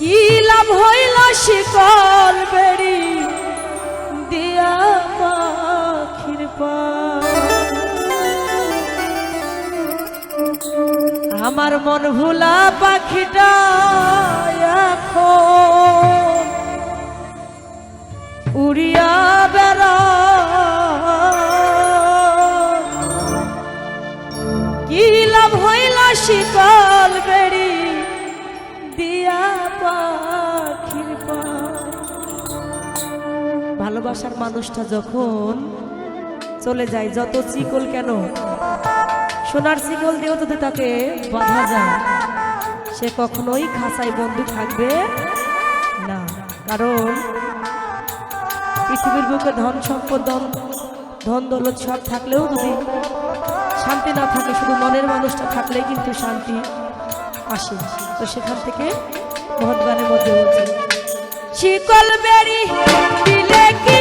কি লাভ হইল শিকল বেড়ি? দিয়া পাখির আমার মন ভোলা পাখিটা এখন উড়িয়া বেড়া ভালোবাসার মানুষটা যখন চলে যায়, যত চিকল কেন, সোনার শিকল দিয়েও যদি তাকে বাঁধা যায়, সে কখনোই খাসায় বন্ধু থাকবে না। কারণ পৃথিবীর বুকে ধন সম্পদ, ধন- দৌলত সব থাকলেও যদি শান্তি না থাকে, শুধু মনের মানুষটা থাকলেই কিন্তু শান্তি আসে। তো সেখান থেকে মহৎগানের মধ্যে শিকল বেরি দিলে কি